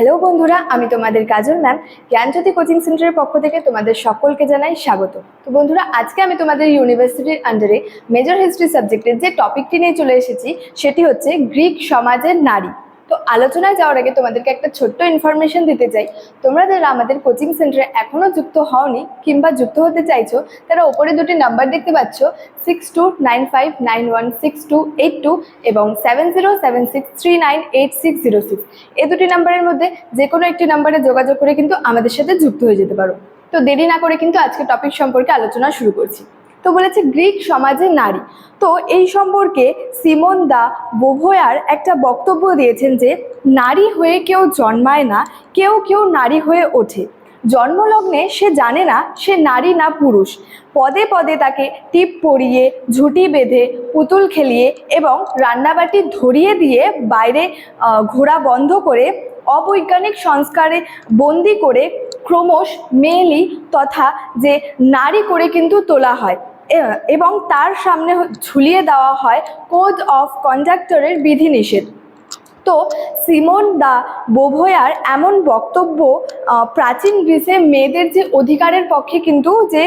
Hello বন্ধুরা, আমি তোমাদের কাজল ম্যাম, জ্ঞানজ্যোতি কোচিং সেন্টারের পক্ষ থেকে তোমাদের সকলকে জানাই স্বাগত। তো বন্ধুরা, আজকে আমি তোমাদের ইউনিভার্সিটির আন্ডারে মেজর হিস্ট্রি সাবজেক্টের যে টপিকটি নিয়ে চলে এসেছি, সেটি হচ্ছে গ্রিক সমাজের নারী। তো আলোচনায় যাওয়ার আগে তোমাদেরকে একটা ছোট্ট ইনফরমেশন দিতে চাই। তোমরা যারা আমাদের কোচিং সেন্টারে এখনও যুক্ত হওনি কিংবা যুক্ত হতে চাইছো, তারা ওপরে দুটি নাম্বার দেখতে পাচ্ছ six two nine five nine one six two eight two এবং seven zero seven six three nine eight six zero six এই দুটি নাম্বারের মধ্যে যে কোনো একটি নাম্বারে যোগাযোগ করে কিন্তু আমাদের সাথে যুক্ত হয়ে যেতে পারো। তো দেরি না করে কিন্তু আজকে টপিক সম্পর্কে আলোচনা শুরু করছি। তো বলেছে গ্রিক সমাজে নারী। তো এই সম্পর্কে সিমন দা বোভয়ার একটা বক্তব্য দিয়েছেন যে, নারী হয়ে কেউ জন্মায় না, কেউ কেউ নারী হয়ে ওঠে। জন্মলগ্নে সে জানে না সে নারী না পুরুষ। পদে পদে তাকে টিপ পরিয়ে, ঝুঁটি বেঁধে, পুতুল খেলিয়ে এবং রান্নাবাটি ধরিয়ে দিয়ে বাইরে ঘোরা বন্ধ করে, অবৈজ্ঞানিক সংস্কারে বন্দি করে ক্রমশ মেয়েলি তথা যে নারী করে কিন্তু তোলা হয়। এবং তার সামনে ঝুলিয়ে দেওয়া হয় কোড অফ কন্ডাক্টরের বিধিনিষেধ। তো সিমন দা বোভয়ার এমন বক্তব্য প্রাচীন গ্রিসে মেয়েদের যে অধিকারের পক্ষে কিন্তু যে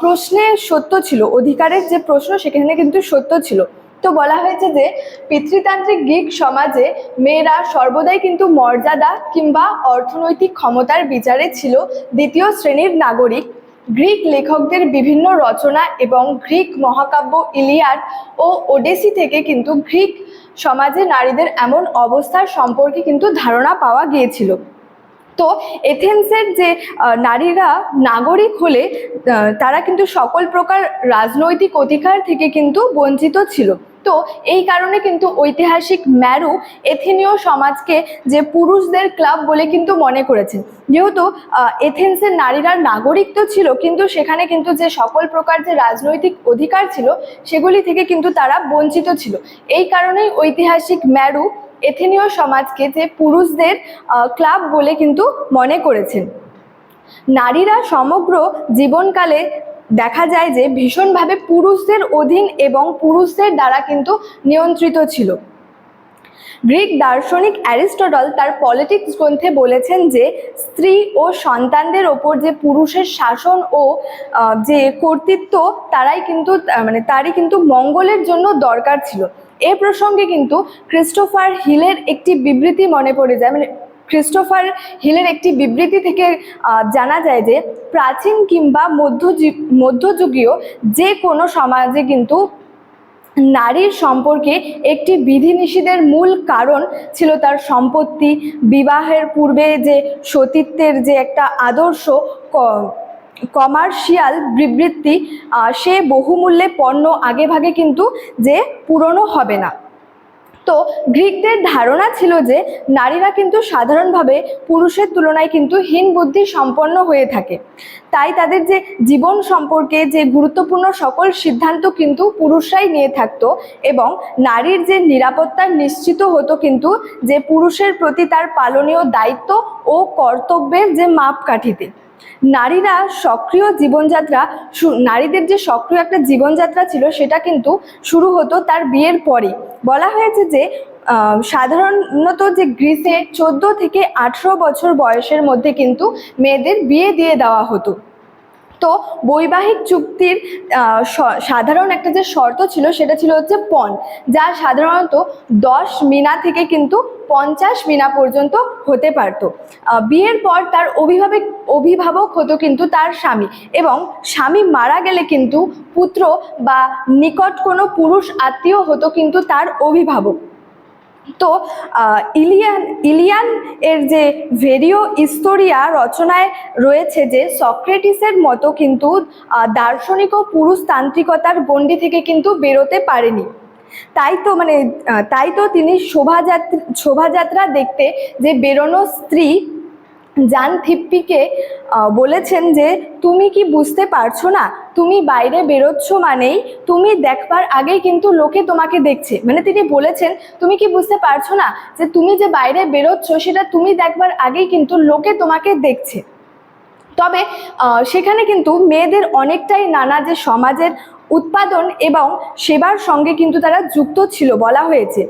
প্রশ্নে সত্য ছিল, অধিকারের যে প্রশ্ন সেখানে কিন্তু সত্য ছিল। তো বলা হয়েছে যে, পিতৃতান্ত্রিক গ্রিক সমাজে মেয়েরা সর্বদাই কিন্তু মর্যাদা কিংবা অর্থনৈতিক ক্ষমতার বিচারে ছিল দ্বিতীয় শ্রেণির নাগরিক। গ্রিক লেখকদের বিভিন্ন রচনা এবং গ্রিক মহাকাব্য ইলিয়াড ও ওডেসি থেকে কিন্তু গ্রিক সমাজে নারীদের এমন অবস্থার সম্পর্কে কিন্তু ধারণা পাওয়া গিয়েছিল। তো এথেন্সের যে নারীরা নাগরিক হলে তারা কিন্তু সকল প্রকার রাজনৈতিক অধিকার থেকে কিন্তু বঞ্চিত ছিল। তো এই কারণে কিন্তু ঐতিহাসিক ম্যারু এথেনীয় সমাজকে যে পুরুষদের ক্লাব বলে কিন্তু মনে করেছেন। যেহেতু এথেন্সের নারীরা নাগরিক তো ছিল, কিন্তু সেখানে কিন্তু যে সকল প্রকার যে রাজনৈতিক অধিকার ছিল, সেগুলি থেকে কিন্তু তারা বঞ্চিত ছিল। এই কারণেই ঐতিহাসিক ম্যারু এথেনীয় সমাজকে যে পুরুষদের ক্লাব বলে কিন্তু মনে করেছেন। নারীরা সমগ্র জীবনকালে দেখা যায় যে ভীষণভাবে পুরুষদের অধীন এবং পুরুষদের দ্বারা কিন্তু নিয়ন্ত্রিত ছিল। গ্রিক দার্শনিক অ্যারিস্টটল তার পলিটিক্স গ্রন্থে বলেছেন যে স্ত্রী ও সন্তানদের ওপর যে পুরুষের শাসন ও যে কর্তৃত্ব তারাই কিন্তু মানে তারই কিন্তু মঙ্গলের জন্য দরকার ছিল। এ প্রসঙ্গে কিন্তু ক্রিস্টোফার হিলের একটি বিবৃতি মনে পড়ে যায়। মানে ক্রিস্টোফার হিলের একটি বিবৃতি থেকে জানা যায় যে প্রাচীন কিংবা মধ্যযু- মধ্যযুগীয় যে কোনো সমাজে কিন্তু নারীর সম্পর্কে একটি বিধিনিষেধের মূল কারণ ছিল তার সম্পত্তি, বিবাহের পূর্বে যে সতীত্বের যে একটা আদর্শ কমার্শিয়াল বিবৃতি সে বহুমূল্যে পণ্য আগেভাগে কিন্তু যে পুরনো হবে না। তো গ্রিকদের ধারণা ছিল যে নারীরা কিন্তু সাধারণভাবে পুরুষের তুলনায় কিন্তু হীন বুদ্ধি সম্পন্ন হয়ে থাকে। তাই তাদের যে জীবন সম্পর্কে যে গুরুত্বপূর্ণ সকল সিদ্ধান্ত কিন্তু পুরুষরাই নিয়ে থাকতো এবং নারীর যে নিরাপত্তা নিশ্চিত হতো কিন্তু যে পুরুষের প্রতি তার পালনীয় দায়িত্ব ও কর্তব্যের যে মাপকাঠিতে। নারীরা সক্রিয় জীবনযাত্রা নারীদের যে সক্রিয় একটা জীবনযাত্রা ছিল, সেটা কিন্তু শুরু হতো তার বিয়ের পরে বলা হয়েছে যে সাধারণত যে গ্রিসে চোদ্দ থেকে আঠেরো বছর বয়সের মধ্যে কিন্তু মেয়েদের বিয়ে দিয়ে দেওয়া হতো। তো বৈবাহিক চুক্তির সাধারণ একটা যে শর্ত ছিল সেটা ছিল হচ্ছে পণ, যা সাধারণত দশ মিনা থেকে কিন্তু পঞ্চাশ মিনা পর্যন্ত হতে পারত। বিয়ের পর তার অভিভাবক অভিভাবক হতো কিন্তু তার স্বামী এবং স্বামী মারা গেলে কিন্তু পুত্র বা নিকট কোনো পুরুষ আত্মীয় হতো কিন্তু তার অভিভাবক। তো ইলিয়ান ইলিয়ান এর যে ভেরিও ইস্তোরিয়া রচনায় রয়েছে যে সক্রেটিসের মতো কিন্তু দার্শনিক ও পুরুষতান্ত্রিকতার গণ্ডি থেকে কিন্তু বেরোতে পারেনি। তাই তো মানে তাই তো তিনি শোভাযাত্রা শোভাযাত্রা দেখতে যে বেরোনো স্ত্রী জান থিপ্পিকে বলেছেন যে, তুমি কি বুঝতে পারছ না? তুমি বাইরে বেরোচ্ছ মানেই তুমি দেখবার আগেই কিন্তু লোকে তোমাকে দেখছে। মানে তিনি বলেছেন, তুমি কি বুঝতে পারছ না যে, তুমি যে বাইরে বেরোচ্ছ, সেটা তুমি দেখবার আগেই কিন্তু লোকে তোমাকে দেখছে? তবে সেখানে কিন্তু মেয়েদের অনেকটাই নানা যে সমাজের উৎপাদন এবং সেবার সঙ্গে কিন্তু তারা যুক্ত ছিল বলা হয়েছে।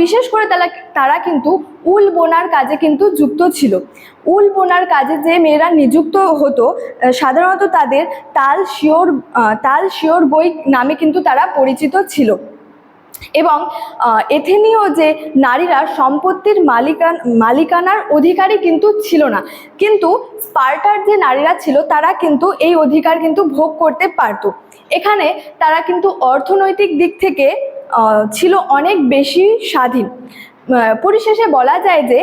বিশেষ করে তারা তারা কিন্তু উল বোনার কাজে কিন্তু যুক্ত ছিল। উল বোনার কাজে যে মেয়েরা নিযুক্ত হতো সাধারণত তাদের তাল শিওর তাল শিওর বই নামে কিন্তু তারা পরিচিত ছিল। এবং এথেনীয় যে নারীরা সম্পত্তির মালিকান, মালিকানার অধিকারী কিন্তু ছিল না। কিন্তু স্পার্টার যে নারীরা ছিল, তারা কিন্তু এই অধিকার কিন্তু ভোগ করতে পারতো। এখানে তারা কিন্তু অর্থনৈতিক দিক থেকে ছিল অনেক বেশি স্বাধীন। পরিশেষে বলা যায় যে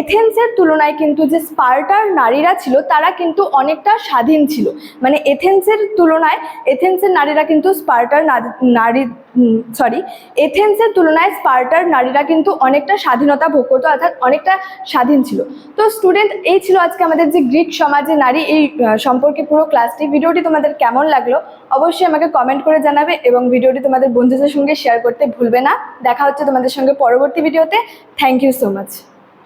এথেন্সের তুলনায় কিন্তু যে স্পার্টার নারীরা ছিল, তারা কিন্তু অনেকটা স্বাধীন ছিল। মানে এথেন্সের তুলনায়, এথেন্সের নারীরা কিন্তু স্পার্টার নারী সরি এথেন্সের তুলনায় স্পার্টার নারীরা কিন্তু অনেকটা স্বাধীনতা ভোগ করতো, অর্থাৎ অনেকটা স্বাধীন ছিল। তো স্টুডেন্ট এই ছিল আজকে আমাদের যে গ্রিক সমাজে নারী, এই সম্পর্কে পুরো ক্লাসটি ভিডিওটি তোমাদের কেমন লাগল অবশ্যই আমাকে কমেন্ট করে জানাবে এবং ভিডিওটি তোমাদের বন্ধুদের সঙ্গে শেয়ার করতে ভুলবে না। দেখা হচ্ছে তোমাদের সঙ্গে পরবর্তী ভিডিওতে থ্যাংক ইউ সো মাচ।